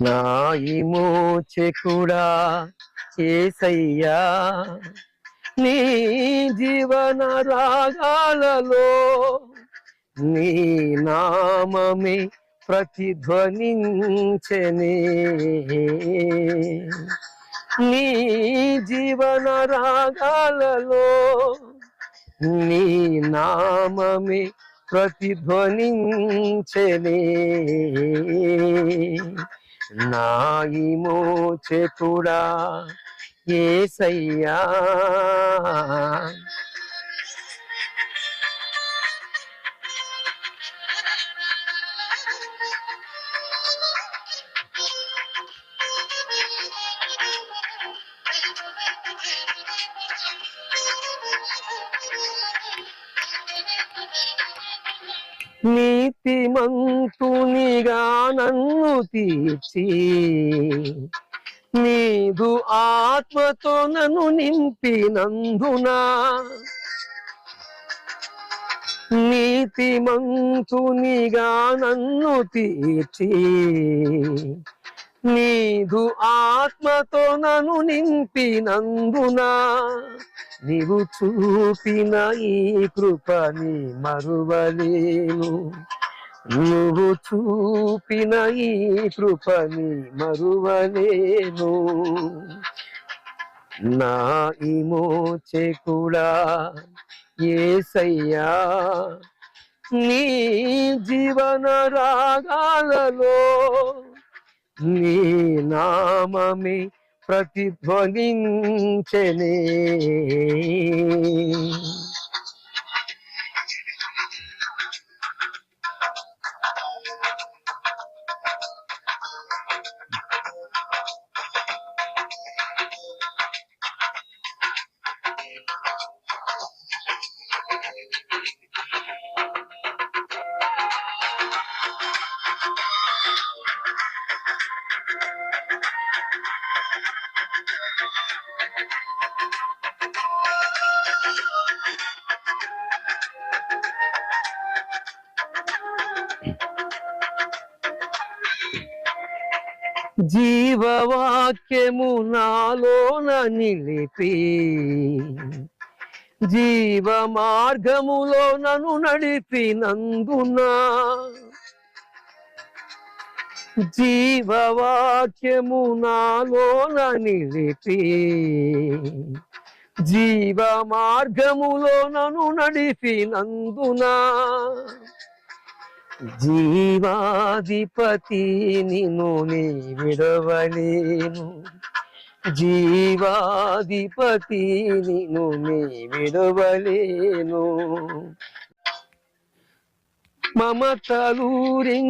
నాయి మోచెకుడా ఏసయ్యా నీ జీవన రాగాలలో నీ నామమే ప్రతిధ్వనించనే. నీ జీవన రాగాలలో నీ నామమే ప్రతిధ్వనించనే. నాయి మోచెకుడా ఏసయ్యా. నీతి మంతునిగా నన్ను తీర్చి నీదు ఆత్మతో నన్ను నింపినందునా నీతిమంతునిగా నన్ను తీర్చి నీదు ఆత్మతో నను నింపినందున నీవు చూపిన ఈ కృపని మరువలేను. నువ్వు చూపిన ఈ కృపని మరువలేను. నా ఇమోచే కూడా ఏసయ్యా నీ జీవన రాగాలలో నీ నామమే ప్రతిధ్వనించనే. జీవవాక్యము నాలోన నిలిపి జీవ మార్గములో నన్ను నడిపినందున జీవవాక్యము నాలోన నిలిపి జీవ మార్గములో నన్ను నడిపినందున జీవాధిపతి నిన్ను నీ విడవలేను. జీవాధిపతి నిన్ను నీ విడవలేను. మమతలూరించి